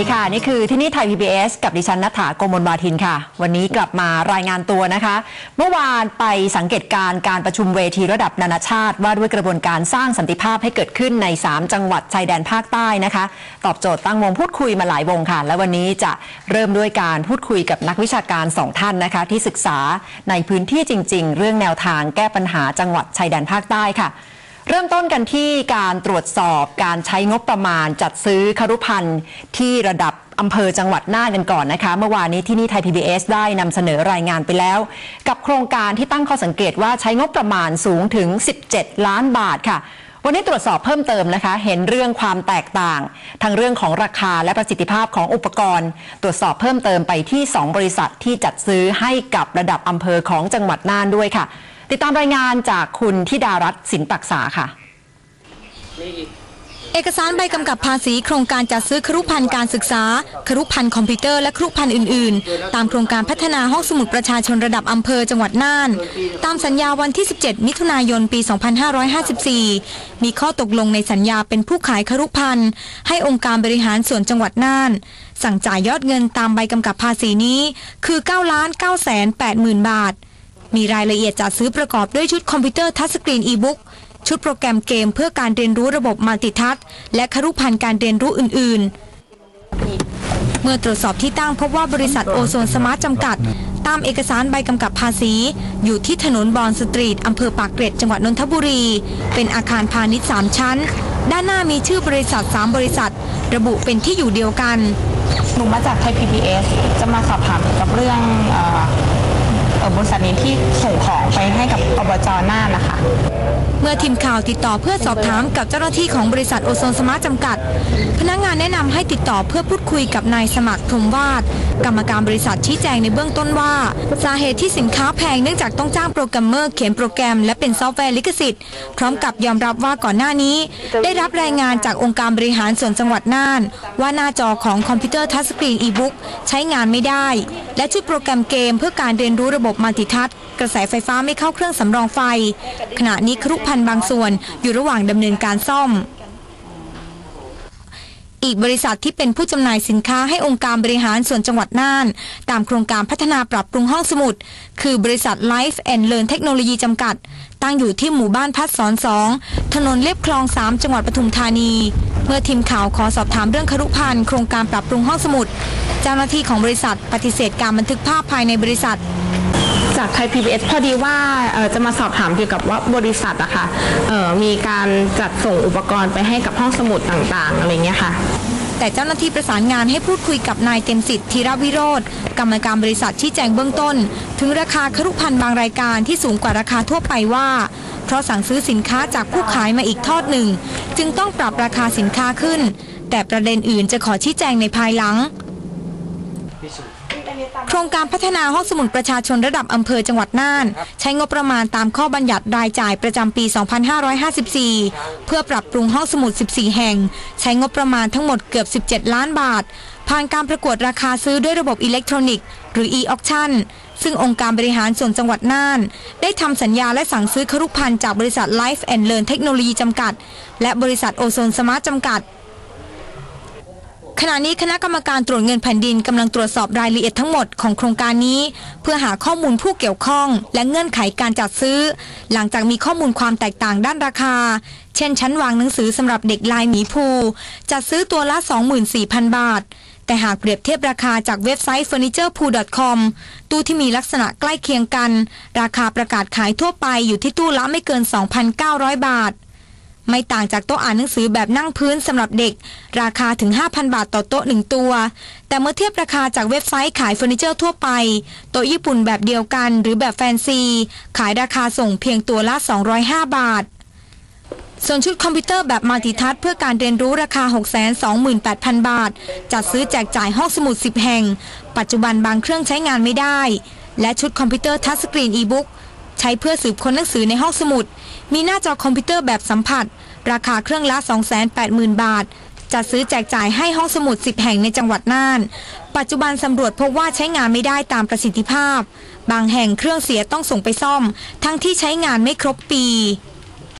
ดีค่ะ นี่คือที่นี่ไทย PBS กับดิฉันนัฐาโกมลวาทินค่ะ วันนี้กลับมารายงานตัวนะคะ เมื่อวานไปสังเกตการณ์การประชุมเวทีระดับนานาชาติ ว่าด้วยกระบวนการสร้างสันติภาพให้เกิดขึ้นใน 3 จังหวัดชายแดนภาคใต้นะคะ ตอบโจทย์ตั้งวงพูดคุยมาหลายวงค่ะ และวันนี้จะเริ่มด้วยการพูดคุยกับนักวิชาการสองท่านนะคะ ที่ศึกษาในพื้นที่จริง ๆ เรื่องแนวทางแก้ปัญหาจังหวัดชายแดนภาคใต้ค่ะ เริ่มต้นกันที่การตรวจสอบการใช้งบประมาณจัดซื้อครุพันธ์ที่ระดับอำเภอจังหวัดน่านกันก่อนนะคะ เมื่อวานนี้ที่นี่ไทย PBS ได้นำเสนอรายงานไปแล้ว กับโครงการที่ตั้งข้อสังเกตว่าใช้งบประมาณสูงถึง 17 ล้านบาทค่ะ วันนี้ตรวจสอบเพิ่มเติมนะคะ เห็นเรื่องความแตกต่าง ทั้งเรื่องของราคาและประสิทธิภาพของอุปกรณ์ ตรวจสอบเพิ่มเติมไปที่ 2 บริษัทที่จัดซื้อให้กับระดับอำเภอของจังหวัดน่านด้วยค่ะ ติดตามรายงานจากคุณธิดารัตน์สินปักษาค่ะเอกสารใบกำกับภาษีโครงการจัดซื้อครุพันธ์การศึกษา ครุพันธ์คอมพิวเตอร์และครุพันธ์อื่นๆ ตามโครงการพัฒนาห้องสมุดประชาชนระดับอำเภอจังหวัดน่าน ตามสัญญาวันที่ 17 มิถุนายนปี 2554 มีข้อตกลงในสัญญาเป็นผู้ขายครุพันธ์ให้องค์การบริหารส่วนจังหวัดน่าน สั่งจ่ายยอดเงินตามใบกำกับภาษีนี้คือ9ล้าน9แสน8หมื่นบาท มีรายละเอียดจัดซื้อประกอบด้วยชุดคอมพิวเตอร์ทัชสกรีนอีบุ๊กชุดโปรแกรมเกมเพื่อการเรียนรู้ระบบมัลติทัชและครุพันธ์การเรียนรู้อื่น ๆ เมื่อตรวจสอบที่ตั้งพบว่าบริษัทโอโซนสมาร์ทจำกัด ตามเอกสารใบกำกับภาษี อยู่ที่ถนนบอนสตรีทอำเภอปากเกร็ดจังหวัดนนทบุรี เป็นอาคารพาณิชย์ 3 ชั้น ด้านหน้ามีชื่อบริษัท 3 บริษัท ระบุเป็นที่อยู่เดียวกันหนูมาจากไทย PBS จะมาสอบถามเกี่ยวกับเรื่อง ษัทนี้ที่ส่งของไปให้กับอบจน่านนะคะ เมื่อทีมข่าวติดต่อเพื่อสอบถามกับเจ้าหน้าที่ของบริษัทโอโซนสมาร์ทจำกัด พนักงานแนะนำให้ติดต่อเพื่อพูดคุยกับนายสมัครพรหมวาดกรรมการบริษัทชี้แจงในเบื้องต้นว่า สาเหตุที่สินค้าแพงเนื่องจากต้องจ้างโปรแกรมเมอร์เขียนโปรแกรมและเป็นซอฟต์แวร์ลิขสิทธิ์พร้อมกับยอมรับว่าก่อนหน้านี้ ได้รับรายงานจากองค์การบริหารส่วนจังหวัดน่าน ว่าหน้าจอของคอมพิวเตอร์ทัชสกรีนอีบุ๊กใช้งานไม่ได้ และชุดโปรแกรมเกมเพื่อการเรียนรู้ระบบมัลติทัชกระแสไฟฟ้าไม่เข้าเครื่องสำรองไฟ ขณะนี้ครุพันธ์บางส่วนอยู่ระหว่างดำเนินการซ่อม อีกบริษัทที่เป็นผู้จำหน่ายสินค้าให้องค์การบริหารส่วนจังหวัดน่าน ตามโครงการพัฒนาปรับปรุงห้องสมุด คือบริษัท Life and Learn เทคโนโลยีจำกัด ตั้งอยู่ที่หมู่บ้านพัดสอนสองถนนเลียบคลอง 3 จังหวัดปทุมธานีเมื่อทีมข่าวขอสอบถามเรื่องครุพันธ์โครงการปรับปรุงห้องสมุด เจ้าหน้าที่ของบริษัทปฏิเสธการบันทึกภาพภายในบริษัท จากไทย PBS พอดีว่าเอ่อจะมาสอบถามเกี่ยวกับว่าบริษัทอะค่ะเอ่อมีการจัดส่งอุปกรณ์ไปให้กับห้องสมุดต่างๆอะไรเงี้ยค่ะ แต่เจ้าหน้าที่ประสานงานให้พูดคุยกับนายเต็มสิทธิ์ธีรวิโรธกรรมการบริษัทชี้แจงเบื้องต้น ถึงราคาครุพันธ์บางรายการที่สูงกว่าราคาทั่วไปว่า เพราะสั่งซื้อสินค้าจากผู้ขายมาอีกทอดหนึ่ง จึงต้องปรับราคาสินค้าขึ้น แต่ประเด็นอื่นจะขอชี้แจงในภายหลัง โครงการพัฒนาห้องสมุดประชาชนระดับอำเภอจังหวัดน่าน ใช้งบประมาณตามข้อบัญญัติรายจ่ายประจำปี 2554 เพื่อปรับปรุงห้องสมุด 14 แห่ง ใช้งบประมาณทั้งหมดเกือบ 17 ล้านบาท ผ่านการประกวดราคาซื้อด้วยระบบอิเล็กทรอนิกส์ หรือ e-auction ซึ่งองค์การบริหารส่วนจังหวัดน่าน ได้ทำสัญญาและสั่งซื้อครุพันธ์จากบริษัท Life and Learn เทคโนโลยีจำกัด และบริษัทโอโซนสมาร์ทจำกัด ขณะนี้คณะกรรมการตรวจเงินแผ่นดินกำลังตรวจสอบรายละเอียดทั้งหมดของโครงการนี้ เพื่อหาข้อมูลผู้เกี่ยวข้องและเงื่อนไขการจัดซื้อ หลังจากมีข้อมูลความแตกต่างด้านราคา เช่น ชั้นวางหนังสือสำหรับเด็กลายหมีภูจัดซื้อตัวละ 24,000 บาท แต่หากเปรียบเทียบราคาจากเว็บไซต์ furniturepool.com ตู้ที่มีลักษณะใกล้เคียงกัน ราคาประกาศขายทั่วไปอยู่ที่ตู้ละไม่เกิน 2,900 บาท ไม่ต่างจากโต๊ะอ่านหนังสือแบบนั่งพื้นสำหรับเด็ก ราคาถึง 5,000 บาทต่อโต๊ะ1ตัว แต่เมื่อเทียบราคาจากเว็บไซต์ขายเฟอร์นิเจอร์ทั่วไป โต๊ะญี่ปุ่นแบบเดียวกันหรือแบบแฟนซี ขายราคาส่งเพียงตัวละ 205 บาท ส่วนชุดคอมพิวเตอร์แบบมัลติทัชเพื่อการเรียนรู้ราคา 628,000 บาท จัดซื้อแจกจ่ายห้องสมุด 10 แห่ง ปัจจุบันบางเครื่องใช้งานไม่ได้ และชุดคอมพิวเตอร์ทัชสกรีนอีบุ๊ก ช้เพื่อสืบค้นหนังสือในห้องสมุด มีหน้าจอคอมพิวเตอร์แบบสัมผัส ราคาเครื่องละ 280,000 บาท จัดซื้อแจกจ่ายให้ห้องสมุด 10 แห่งในจังหวัดน่าน ปัจจุบันสำรวจพบว่าใช้งานไม่ได้ตามประสิทธิภาพ บางแห่งเครื่องเสียต้องส่งไปซ่อม ทั้งที่ใช้งานไม่ครบปี